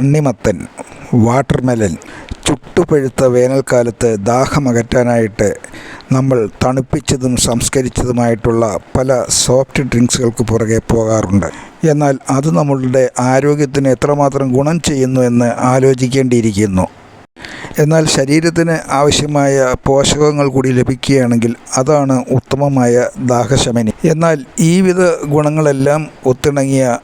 തണ്ണിമത്തൻ വാട്ടർമെലൻ ചുട്ടുപഴുത്ത വേനൽക്കാലത്ത് ദാഹമകറ്റാനായിട്ട് നമ്മൾ തണുപ്പിച്ചതും സംസ്കരിച്ചതുമായിട്ടുള്ള പല സോഫ്റ്റ് ഡ്രിങ്ക്സുകൾക്ക് പുറകെ പോകാറുണ്ട്. എന്നാൽ അത് നമ്മളുടെ ആരോഗ്യത്തിന് എത്രമാത്രം ഗുണം ചെയ്യുന്നു എന്ന് ആലോചിക്കേണ്ടിയിരിക്കുന്നു. എന്നാൽ ശരീരത്തിന് ആവശ്യമായ പോഷകങ്ങൾ കൂടി ലഭിക്കുകയാണെങ്കിൽ അതാണ് ഉത്തമമായ ദാഹശമനി. എന്നാൽ ഈ വിധ ഗുണങ്ങളെല്ലാം ഒത്തിണങ്ങിയ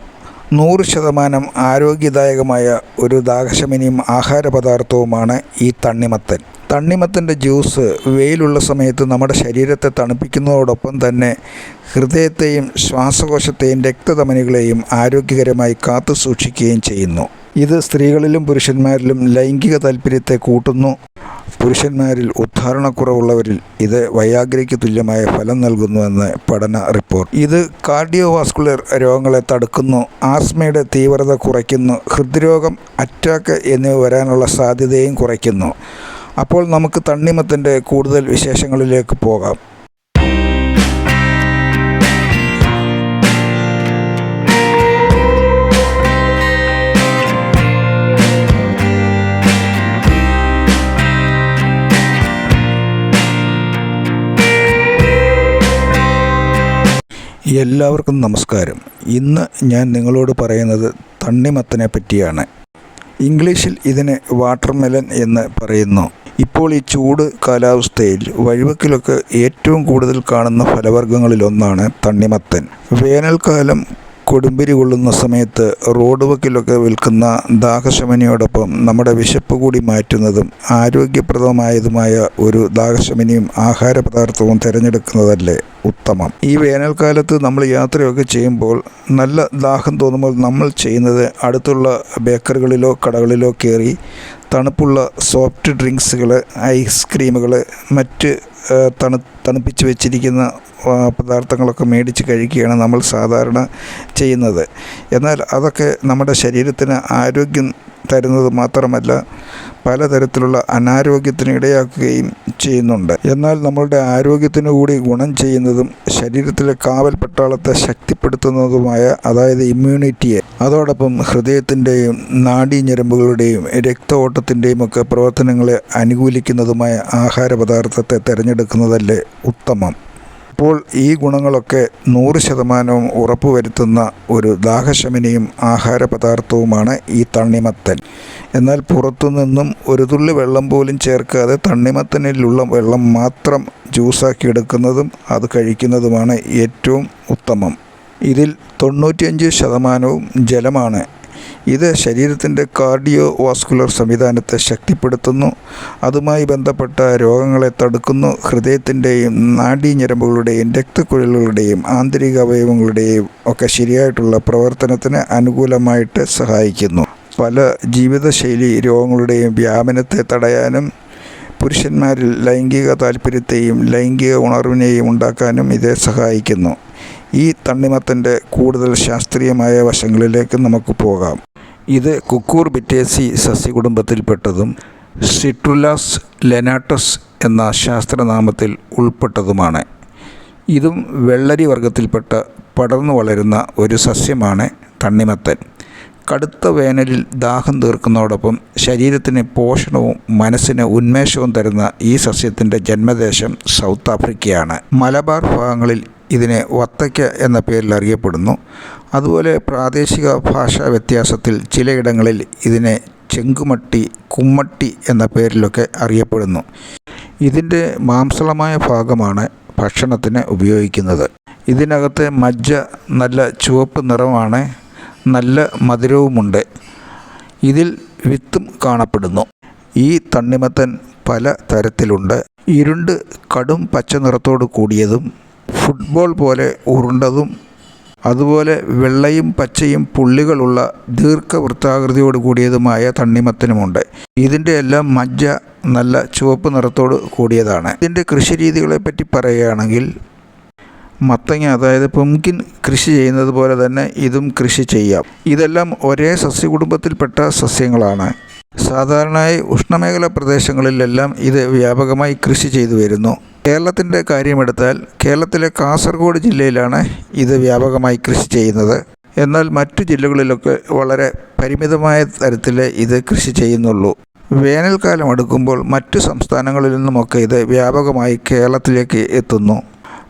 നൂറ് ശതമാനം ആരോഗ്യദായകമായ ഒരു ദാഹശമനിയും ആഹാര പദാർത്ഥവുമാണ് ഈ തണ്ണിമത്തൻ. തണ്ണിമത്തന്റെ ജ്യൂസ് വെയിലുള്ള സമയത്ത് നമ്മുടെ ശരീരത്തെ തണുപ്പിക്കുന്നതോടൊപ്പം തന്നെ ഹൃദയത്തെയും ശ്വാസകോശത്തെയും രക്തധമനികളെയും ആരോഗ്യകരമായി കാത്തു സൂക്ഷിക്കുകയും ചെയ്യുന്നു. ഇത് സ്ത്രീകളിലും പുരുഷന്മാരിലും ലൈംഗിക താല്പര്യത്തെ കൂട്ടുന്നു. പുരുഷന്മാരിൽ ഉദ്ധാരണക്കുറവുള്ളവരിൽ ഇത് വയാഗ്രയ്ക്ക് തുല്യമായ ഫലം നൽകുന്നുവെന്ന് പഠന റിപ്പോർട്ട്. ഇത് കാർഡിയോവാസ്കുലർ രോഗങ്ങളെ തടുക്കുന്നു. ആസ്മയുടെ തീവ്രത കുറയ്ക്കുന്നു. ഹൃദ്രോഗം അറ്റാക്ക് എന്നിവ വരാനുള്ള സാധ്യതയും കുറയ്ക്കുന്നു. അപ്പോൾ നമുക്ക് തണ്ണിമത്തിന്റെ കൂടുതൽ വിശേഷങ്ങളിലേക്ക് പോകാം. എല്ലാവർക്കും നമസ്കാരം. ഇന്ന് ഞാൻ നിങ്ങളോട് പറയുന്നത് തണ്ണിമത്തനെ പറ്റിയാണ്. ഇംഗ്ലീഷിൽ ഇതിനെ വാട്ടർമെലൻ എന്ന് പറയുന്നു. ഇപ്പോൾ ഈ ചൂട് കാലാവസ്ഥയിൽ വഴിവക്കിലൊക്കെ ഏറ്റവും കൂടുതൽ കാണുന്ന ഫലവർഗങ്ങളിലൊന്നാണ് തണ്ണിമത്തൻ. വേനൽക്കാലം കൊടുമ്പിരി കൊള്ളുന്ന സമയത്ത് റോഡ് വക്കിലൊക്കെ വിൽക്കുന്ന ദാഹശമനിയോടൊപ്പം നമ്മുടെ വിശപ്പ് കൂടി മാറ്റുന്നതും ആരോഗ്യപ്രദമായതുമായ ഒരു ദാഹശമനിയും ആഹാര പദാർത്ഥവും തിരഞ്ഞെടുക്കുന്നതല്ലേ ഉത്തമം. ഈ വേനൽക്കാലത്ത് നമ്മൾ യാത്രയൊക്കെ ചെയ്യുമ്പോൾ നല്ല ദാഹം തോന്നുമ്പോൾ നമ്മൾ ചെയ്യുന്നത് അടുത്തുള്ള ബേക്കറികളിലോ കടകളിലോ കയറി തണുപ്പുള്ള സോഫ്റ്റ് ഡ്രിങ്ക്സുകൾ ഐസ്ക്രീമുകൾ മറ്റ് തണു തണുപ്പിച്ച് വെച്ചിരിക്കുന്ന പദാർത്ഥങ്ങളൊക്കെ മേടിച്ച് കഴിക്കുകയാണ് നമ്മൾ സാധാരണ ചെയ്യുന്നത്. എന്നാൽ അതൊക്കെ നമ്മുടെ ശരീരത്തിന് ആരോഗ്യം തരുന്നത് മാത്രമല്ല പലതരത്തിലുള്ള അനാരോഗ്യത്തിന് ഇടയാക്കുകയും ചെയ്യുന്നുണ്ട്. എന്നാൽ നമ്മളുടെ ആരോഗ്യത്തിന് കൂടി ഗുണം ചെയ്യുന്നതും ശരീരത്തിലെ കാവൽ പട്ടാളത്തെ ശക്തിപ്പെടുത്തുന്നതുമായ അതായത് ഇമ്മ്യൂണിറ്റിയെ അതോടൊപ്പം ഹൃദയത്തിന്റെയും നാഡീഞരമ്പുകളുടെയും രക്തഓട്ടത്തിന്റെയും ഒക്കെ പ്രവർത്തനങ്ങളെ അനുകൂലിക്കുന്നതുമായ ആഹാര പദാർത്ഥത്തെ തിരഞ്ഞെടുക്കുന്നതല്ലേ ഉത്തമം. അപ്പോൾ ഈ ഗുണങ്ങളൊക്കെ നൂറ് ശതമാനവും ഉറപ്പുവരുത്തുന്ന ഒരു ദാഹശമനിയും ആഹാര പദാർത്ഥവുമാണ് ഈ തണ്ണിമത്തൻ. എന്നാൽ പുറത്തുനിന്നും ഒരു തുള്ളി വെള്ളം പോലും ചേർക്കാതെ തണ്ണിമത്തനിലുള്ള വെള്ളം മാത്രം ജ്യൂസാക്കി എടുക്കുന്നതും അത് കഴിക്കുന്നതുമാണ് ഏറ്റവും ഉത്തമം. ഇതിൽ തൊണ്ണൂറ്റിയഞ്ച് ശതമാനവും ജലമാണ് ഇത് ശരീരത്തിന്റെ കാർഡിയോ വാസ്കുലർ സംവിധാനത്തെ ശക്തിപ്പെടുത്തുന്നു. അതുമായി ബന്ധപ്പെട്ട രോഗങ്ങളെ തടുക്കുന്നു. ഹൃദയത്തിന്റെയും നാഡീഞരമ്പുകളുടെയും രക്തക്കുഴലുകളുടെയും ആന്തരിക അവയവങ്ങളുടെയും ഒക്കെ ശരിയായിട്ടുള്ള പ്രവർത്തനത്തിന് അനുകൂലമായിട്ട് സഹായിക്കുന്നു. പല ജീവിതശൈലി രോഗങ്ങളുടെയും വ്യാപനത്തെ തടയാനും പുരുഷന്മാരിൽ ലൈംഗിക താല്പര്യത്തെയും ലൈംഗിക ഉണർവിനെയും ഉണ്ടാക്കാനും ഇത് സഹായിക്കുന്നു. ഈ തണ്ണിമത്തന്റെ കൂടുതൽ ശാസ്ത്രീയമായ വശങ്ങളിലേക്ക് നമുക്ക് പോകാം. ഇത് കുക്കൂർ ബിറ്റേസി സസ്യകുടുംബത്തിൽപ്പെട്ടതും സിട്രുലാസ് ലെനാട്ടസ് എന്ന ശാസ്ത്രനാമത്തിൽ ഉൾപ്പെട്ടതുമാണ്. ഇതും വെള്ളരി വർഗത്തിൽപ്പെട്ട പടർന്നു വളരുന്ന ഒരു സസ്യമാണ് തണ്ണിമത്തൻ. കടുത്ത വേനലിൽ ദാഹം തീർക്കുന്നതോടൊപ്പം ശരീരത്തിന് പോഷണവും മനസ്സിന് ഉന്മേഷവും തരുന്ന ഈ സസ്യത്തിന്റെ ജന്മദേശം സൗത്ത് ആഫ്രിക്കയാണ്. മലബാർ ഭാഗങ്ങളിൽ ഇതിനെ വത്തയ്ക്ക എന്ന പേരിൽ അറിയപ്പെടുന്നു. അതുപോലെ പ്രാദേശിക ഭാഷാ വ്യത്യാസത്തിൽ ചിലയിടങ്ങളിൽ ഇതിനെ ചെങ്കുമട്ടി കുമ്മട്ടി എന്ന പേരിലൊക്കെ അറിയപ്പെടുന്നു. ഇതിന്റെ മാംസളമായ ഭാഗമാണ് ഭക്ഷണത്തിന് ഉപയോഗിക്കുന്നത്. ഇതിനകത്തെ മജ്ജ നല്ല ചുവപ്പ് നിറമാണ് നല്ല മധുരവുമുണ്ട്. ഇതിൽ വിത്തും കാണപ്പെടുന്നു. ഈ തണ്ണിമത്തൻ പല തരത്തിലുണ്ട്. ഇരുണ്ട് കടും പച്ച നിറത്തോട് കൂടിയതും ഫുട്ബോൾ പോലെ ഉരുണ്ടതും അതുപോലെ വെള്ളയും പച്ചയും പുള്ളികളുള്ള ദീർഘവൃത്താകൃതിയോട് കൂടിയതുമായ തണ്ണിമത്തനുമുണ്ട്. ഇതിന്റെ എല്ലാം മജ്ജ നല്ല ചുവപ്പ് നിറത്തോട് കൂടിയതാണ്. ഇതിന്റെ കൃഷിരീതികളെ പറ്റി പറയുകയാണെങ്കിൽ മത്തങ്ങ അതായത് പുംകിൻ കൃഷി ചെയ്യുന്നത് പോലെ തന്നെ ഇതും കൃഷി ചെയ്യാം. ഇതെല്ലാം ഒരേ സസ്യകുടുംബത്തിൽപ്പെട്ട സസ്യങ്ങളാണ്. സാധാരണയായി ഉഷ്ണമേഖലാ പ്രദേശങ്ങളിലെല്ലാം ഇത് വ്യാപകമായി കൃഷി ചെയ്തു വരുന്നു. കേരളത്തിന്റെ കാര്യമെടുത്താൽ കേരളത്തിലെ കാസർഗോഡ് ജില്ലയിലാണ് ഇത് വ്യാപകമായി കൃഷി ചെയ്യുന്നത്. എന്നാൽ മറ്റു ജില്ലകളിലൊക്കെ വളരെ പരിമിതമായ തരത്തിൽ ഇത് കൃഷി ചെയ്യുന്നുള്ളൂ. വേനൽക്കാലം അടുക്കുമ്പോൾ മറ്റു സംസ്ഥാനങ്ങളിൽ നിന്നുമൊക്കെ ഇത് വ്യാപകമായി കേരളത്തിലേക്ക് എത്തുന്നു.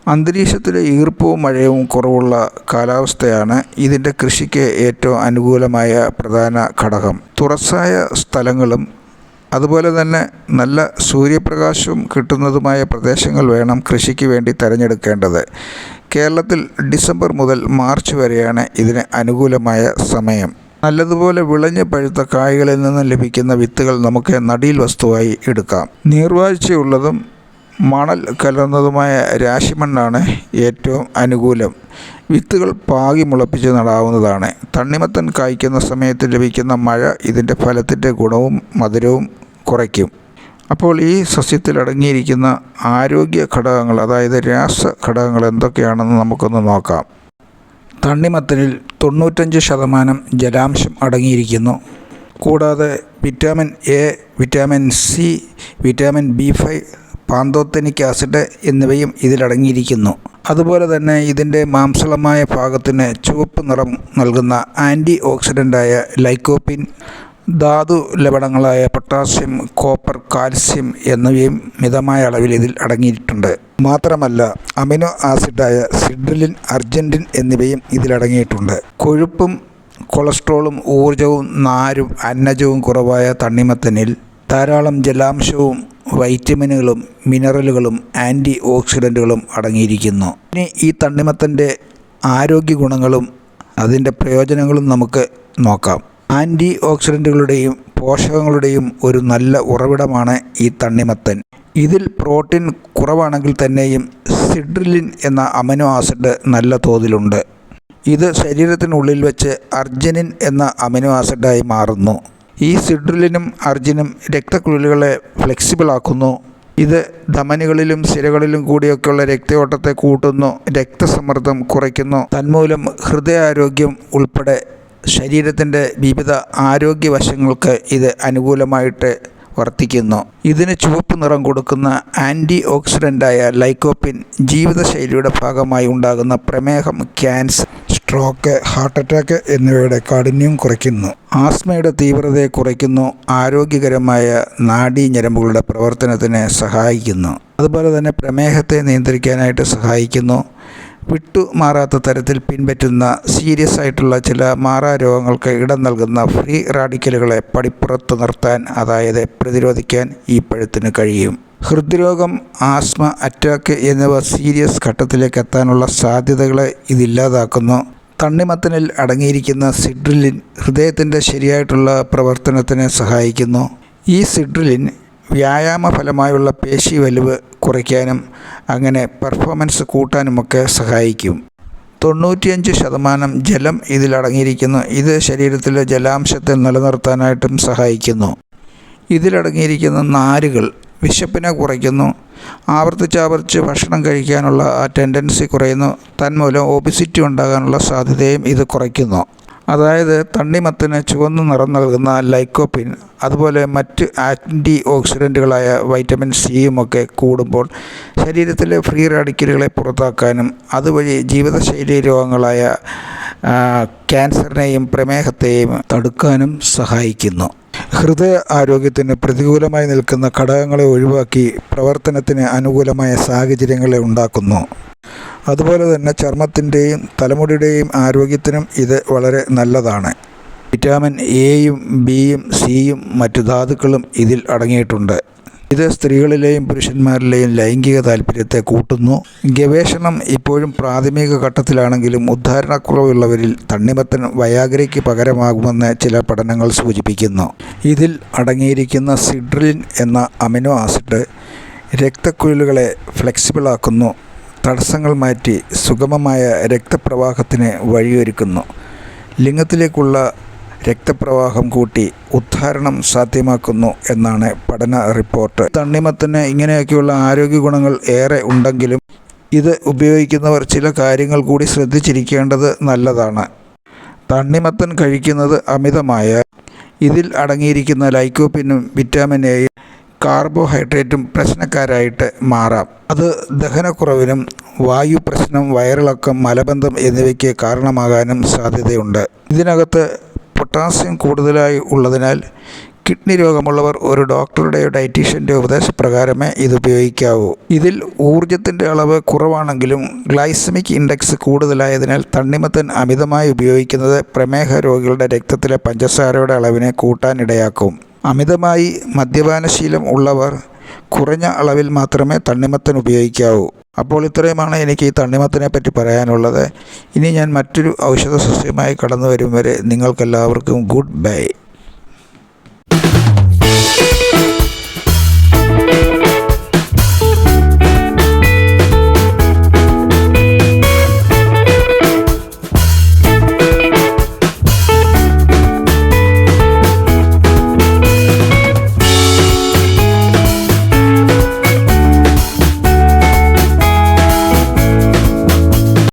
അന്തരീക്ഷത്തിലെ ഈർപ്പവും മഴയും കുറവുള്ള കാലാവസ്ഥയാണ് ഇതിന്റെ കൃഷിക്ക് ഏറ്റവും അനുകൂലമായ പ്രധാന ഘടകം. തുറസ്സായ സ്ഥലങ്ങളും അതുപോലെ തന്നെ നല്ല സൂര്യപ്രകാശവും കിട്ടുന്നതുമായ പ്രദേശങ്ങൾ വേണം കൃഷിക്ക് വേണ്ടി തിരഞ്ഞെടുക്കേണ്ടത്. കേരളത്തിൽ ഡിസംബർ മുതൽ മാർച്ച് വരെയാണ് ഇതിന് അനുകൂലമായ സമയം. നല്ലതുപോലെ വിളഞ്ഞ് പഴുത്ത കായ്കളിൽ നിന്നും ലഭിക്കുന്ന വിത്തുകൾ നമുക്ക് നടീൽ വസ്തുവായി എടുക്കാം. നീർവാഴ്ചയുള്ളതും മണൽ കലർന്നതുമായ രാശിമണ്ണാണ് ഏറ്റവും അനുകൂലം. വിത്തുകൾ പാകി മുളപ്പിച്ച് നടാവുന്നതാണ്. തണ്ണിമത്തൻ കായ്ക്കുന്ന സമയത്ത് ലഭിക്കുന്ന മഴ ഇതിന്റെ ഫലത്തിന്റെ ഗുണവും മധുരവും കുറയ്ക്കും. അപ്പോൾ ഈ സസ്യത്തിൽ അടങ്ങിയിരിക്കുന്ന ആരോഗ്യ ഘടകങ്ങൾ അതായത് രാസ ഘടകങ്ങൾ എന്തൊക്കെയാണെന്ന് നമുക്കൊന്ന് നോക്കാം. തണ്ണിമത്തനിൽ തൊണ്ണൂറ്റഞ്ച് ശതമാനം ജലാംശം അടങ്ങിയിരിക്കുന്നു. കൂടാതെ vitamin A vitamin C vitamin B five pantothenic acid എന്നിവയും ഇതിലടങ്ങിയിരിക്കുന്നു. അതുപോലെ തന്നെ ഇതിന്റെ മാംസളമായ ഭാഗത്തിന് ചുവപ്പ് നിറം നൽകുന്ന ആന്റി ഓക്സിഡന്റായ ലൈക്കോപ്പിൻ ധാതു ലവണങ്ങളായ പൊട്ടാസ്യം കോപ്പർ കാൽസ്യം എന്നിവയും മിതമായ അളവിൽ ഇതിൽ അടങ്ങിയിട്ടുണ്ട്. മാത്രമല്ല അമിനോ ആസിഡായ സിഡ്രിലിൻ അർജന്റിൻ എന്നിവയും ഇതിലടങ്ങിയിട്ടുണ്ട് കൊഴുപ്പും കൊളസ്ട്രോളും ഊർജവും നാരും അന്നജവും കുറവായ തണ്ണിമത്തനിൽ ധാരാളം ജലാംശവും വൈറ്റമിനുകളും മിനറലുകളും ആന്റി ഓക്സിഡന്റുകളും അടങ്ങിയിരിക്കുന്നു. ഇനി ഈ തണ്ണിമത്തന്റെ ആരോഗ്യ ഗുണങ്ങളും അതിന്റെ പ്രയോജനങ്ങളും നമുക്ക് നോക്കാം. ആന്റി ഓക്സിഡന്റുകളുടെയും പോഷകങ്ങളുടെയും ഒരു നല്ല ഉറവിടമാണ് ഈ തണ്ണിമത്തൻ. ഇതിൽ പ്രോട്ടീൻ കുറവാണെങ്കിൽ തന്നെയും സിഡ്രിലിൻ എന്ന അമിനോ ആസിഡ് നല്ല തോതിലുണ്ട്. ഇത് ശരീരത്തിനുള്ളിൽ വെച്ച് അർജനിൻ എന്ന അമിനോ ആസിഡായി മാറുന്നു. ഈ സിഡ്രിലിനും അർജിനും രക്തക്കുഴലുകളെ ഫ്ലെക്സിബിൾ ആക്കുന്നു. ഇത് ധമനികളിലും സിരകളിലും കൂടിയൊക്കെയുള്ള രക്തയോട്ടത്തെ കൂട്ടുന്നു. രക്തസമ്മർദ്ദം കുറയ്ക്കുന്നു. തന്മൂലം ഹൃദയാരോഗ്യം ഉൾപ്പെടെ ശരീരത്തിന്റെ വിവിധ ആരോഗ്യവശങ്ങൾക്ക് ഇത് അനുകൂലമായിട്ട് വർത്തിക്കുന്നു. ഇതിന് ചുവപ്പ് നിറം കൊടുക്കുന്ന ആന്റി ഓക്സിഡന്റായ ലൈക്കോപ്പിൻ ജീവിതശൈലിയുടെ ഭാഗമായി ഉണ്ടാകുന്ന പ്രമേഹം ക്യാൻസർ. സ്ട്രോക്ക് ഹാർട്ട് അറ്റാക്ക് എന്നിവയുടെ കാഠിന്യം കുറയ്ക്കുന്നു. ആസ്മയുടെ തീവ്രതയെ കുറയ്ക്കുന്നു. ആരോഗ്യകരമായ നാഡീഞരമ്പുകളുടെ പ്രവർത്തനത്തിന് സഹായിക്കുന്നു. അതുപോലെ തന്നെ പ്രമേഹത്തെ നിയന്ത്രിക്കാനായിട്ട് സഹായിക്കുന്നു. വിട്ടുമാറാത്ത തരത്തിൽ പിൻപറ്റുന്ന സീരിയസ് ആയിട്ടുള്ള ചില മാറാ രോഗങ്ങൾക്ക് ഇടം നൽകുന്ന ഫ്രീ റാഡിക്കലുകളെ പടിപ്പുറത്ത് നിർത്താൻ അതായത് പ്രതിരോധിക്കാൻ ഈ പഴത്തിന് കഴിയും. ഹൃദ്രോഗം ആസ്മ അറ്റാക്ക് എന്നിവ സീരിയസ് ഘട്ടത്തിലേക്ക് എത്താനുള്ള സാധ്യതകളെ ഇതില്ലാതാക്കുന്നു തണ്ണിമത്തനിൽ അടങ്ങിയിരിക്കുന്ന സിഡ്രിലിൻ ഹൃദയത്തിന്റെ ശരിയായിട്ടുള്ള പ്രവർത്തനത്തിന് സഹായിക്കുന്നു. ഈ സിഡ്രിലിൻ വ്യായാമ ഫലമായുള്ള പേശി വലിവ് കുറയ്ക്കാനും അങ്ങനെ പെർഫോമൻസ് കൂട്ടാനുമൊക്കെ സഹായിക്കും. തൊണ്ണൂറ്റിയഞ്ച് ശതമാനം ജലം ഇതിലടങ്ങിയിരിക്കുന്നു ഇത് ശരീരത്തിലെ ജലാംശത്തെ നിലനിർത്താനായിട്ടും സഹായിക്കുന്നു. ഇതിലടങ്ങിയിരിക്കുന്ന നാരുകൾ വിശപ്പിനെ കുറയ്ക്കുന്നു. ആവർത്തിച്ചാവർത്തിച്ച് ഭക്ഷണം കഴിക്കാനുള്ള ആ ടെൻഡൻസി കുറയുന്നു. തന്മൂലം ഒബിസിറ്റി ഉണ്ടാകാനുള്ള സാധ്യതയും ഇത് കുറയ്ക്കുന്നു. അതായത് തണ്ണിമത്തിന് ചുവന്ന നിറം നൽകുന്ന ലൈക്കോപ്പിൻ അതുപോലെ മറ്റ് ആന്റി ഓക്സിഡന്റുകളായ വൈറ്റമിൻ സിയും ഒക്കെ കൂടുമ്പോൾ ശരീരത്തിലെ ഫ്രീ റാഡിക്കലുകളെ പുറത്താക്കാനും അതുവഴി ജീവിതശൈലി രോഗങ്ങളായ ക്യാൻസറിനെയും പ്രമേഹത്തെയും തടുക്കാനും സഹായിക്കുന്നു. ഹൃദയ ആരോഗ്യത്തിന് പ്രതികൂലമായി നിൽക്കുന്ന ഘടകങ്ങളെ ഒഴിവാക്കി പ്രവർത്തനത്തിന് അനുകൂലമായ സാഹചര്യങ്ങളെ ഉണ്ടാക്കുന്നു. അതുപോലെ തന്നെ ചർമ്മത്തിന്റെയും തലമുടിയുടെയും ആരോഗ്യത്തിനും ഇത് വളരെ നല്ലതാണ്. വിറ്റാമിൻ എയും ബിയും സിയും മറ്റു ധാതുക്കളും ഇതിൽ അടങ്ങിയിട്ടുണ്ട്. ഇത് സ്ത്രീകളിലെയും പുരുഷന്മാരിലെയും ലൈംഗിക താല്പര്യത്തെ കൂട്ടുന്നു. ഗവേഷണം ഇപ്പോഴും പ്രാഥമിക ഘട്ടത്തിലാണെങ്കിലും ഉദ്ധാരണക്കുറവുള്ളവരിൽ തണ്ണിമത്തൻ വയാഗ്രയ്ക്ക് പകരമാകുമെന്ന് ചില പഠനങ്ങൾ സൂചിപ്പിക്കുന്നു. ഇതിൽ അടങ്ങിയിരിക്കുന്ന സിഡ്രിലിൻ എന്ന അമിനോ ആസിഡ് രക്തക്കുഴലുകളെ ഫ്ലെക്സിബിളാക്കുന്നു. തടസ്സങ്ങൾ മാറ്റി സുഗമമായ രക്തപ്രവാഹത്തിന് വഴിയൊരുക്കുന്നു. ലിംഗത്തിലേക്കുള്ള രക്തപ്രവാഹം കൂട്ടി ഉദ്ധാരണം സാധ്യമാക്കുന്നു എന്നാണ് പഠന റിപ്പോർട്ട്. തണ്ണിമത്തിന് ഇങ്ങനെയൊക്കെയുള്ള ആരോഗ്യ ഗുണങ്ങൾ ഏറെ ഉണ്ടെങ്കിലും ഇത് ഉപയോഗിക്കുന്നവർ ചില കാര്യങ്ങൾ കൂടി ശ്രദ്ധിച്ചിരിക്കേണ്ടത് നല്ലതാണ്. തണ്ണിമത്തൻ കഴിക്കുന്നത് അമിതമായ ഇതിൽ അടങ്ങിയിരിക്കുന്ന ലൈക്കോപ്പിനും വിറ്റാമിൻ എയും കാർബോഹൈഡ്രേറ്റും പ്രശ്നക്കാരായിട്ട് മാറാം. അത് ദഹനക്കുറവിനും വായു പ്രശ്നം വയറിളക്കം മലബന്ധം എന്നിവയ്ക്ക് കാരണമാകാനും സാധ്യതയുണ്ട്. ഇതിനകത്ത് പൊട്ടാസ്യം കൂടുതലായി ഉള്ളതിനാൽ കിഡ്നി രോഗമുള്ളവർ ഒരു ഡോക്ടറുടെയോ ഡയറ്റീഷ്യന്റെ ഉപദേശപ്രകാരമേ ഇത് ഉപയോഗിക്കാവൂ. ഇതിൽ ഊർജത്തിന്റെ അളവ് കുറവാണെങ്കിലും ഗ്ലൈസമിക് ഇൻഡെക്സ് കൂടുതലായതിനാൽ തണ്ണിമത്തൻ അമിതമായി ഉപയോഗിക്കുന്നത് പ്രമേഹ രോഗികളുടെ രക്തത്തിലെ പഞ്ചസാരയുടെ അളവിനെ കൂട്ടാനിടയാക്കും. അമിതമായി മദ്യപാനശീലം ഉള്ളവർ കുറഞ്ഞ അളവിൽ മാത്രമേ തണ്ണിമത്തൻ ഉപയോഗിക്കാവൂ. അപ്പോൾ ഇത്രയുമാണ് എനിക്ക് ഈ തണ്ണിമത്തനെ പറ്റി പറയാനുള്ളത്. ഇനി ഞാൻ മറ്റൊരു ഔഷധ സസ്യമായി കടന്നു വരും വരെ നിങ്ങൾക്കെല്ലാവർക്കും ഗുഡ് ബൈ.